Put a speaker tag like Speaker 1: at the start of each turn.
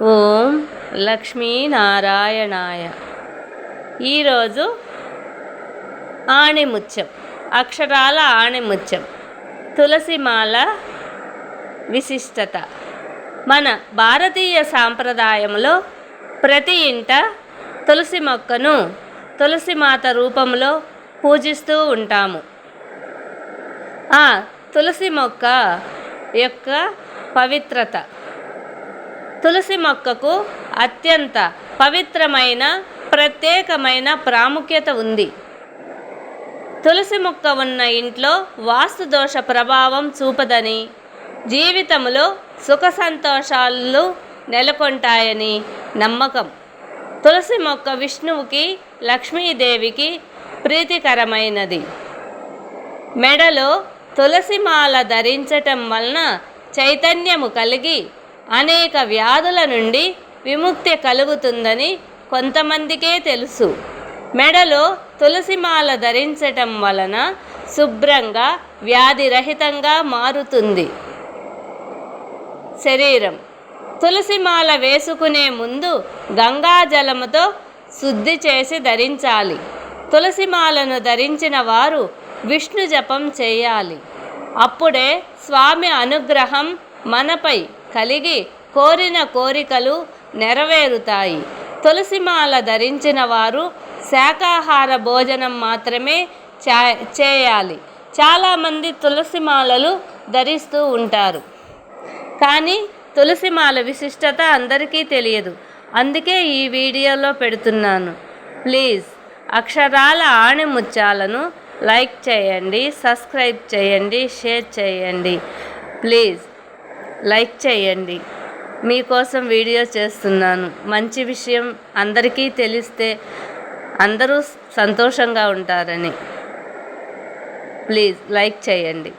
Speaker 1: ఓం లక్ష్మీనారాయణాయ. ఈరోజు ఆణిముత్యం అక్షరాల ఆణిముత్యం తులసిమాల విశిష్టత. మన భారతీయ సాంప్రదాయంలో ప్రతి ఇంట తులసి మొక్కను తులసిమాత రూపంలో పూజిస్తూ ఉంటాము. ఆ తులసి మొక్క యొక్క పవిత్రత తులసి మొక్కకు అత్యంత పవిత్రమైన ప్రత్యేకమైన ప్రాముఖ్యత ఉంది. తులసి మొక్క ఉన్న ఇంట్లో వాస్తు దోష ప్రభావం చూపదని జీవితంలో సుఖ సంతోషాలు నెలకొంటాయని నమ్మకం. తులసి మొక్క విష్ణువుకి లక్ష్మీదేవికి ప్రీతికరమైనది. మెడలో తులసిమాల ధరించటం వలన చైతన్యము కలిగి అనేక వ్యాధుల నుండి విముక్తి కలుగుతుందని కొంతమందికే తెలుసు. మెడలో తులసిమాల ధరించటం వలన శుభ్రంగా వ్యాధిరహితంగా మారుతుంది. శరీరం. తులసిమాల వేసుకునే ముందు గంగాజలముతో శుద్ధి చేసి ధరించాలి. తులసిమాలను ధరించిన వారు విష్ణు జపం చేయాలి. అప్పుడే స్వామి అనుగ్రహం మనపై కలిగి కోరిన కోరికలు నెరవేరుతాయి. తులసిమాల ధరించిన వారు శాకాహార భోజనం మాత్రమే చేయాలి. చాలామంది తులసిమాలలు ధరిస్తూ ఉంటారు. కానీ తులసిమాల విశిష్టత అందరికీ తెలియదు. అందుకే ఈ వీడియోలో పెడుతున్నాను. ప్లీజ్ అక్షరాల ఆణిముత్యాలను లైక్ చేయండి సబ్స్క్రైబ్ చేయండి షేర్ చేయండి. ప్లీజ్ లైక్ చేయండి. మీకోసం వీడియో చేస్తున్నాను. మంచి విషయం అందరికీ తెలిస్తే అందరూ సంతోషంగా ఉంటారని. ప్లీజ్ లైక్ చేయండి.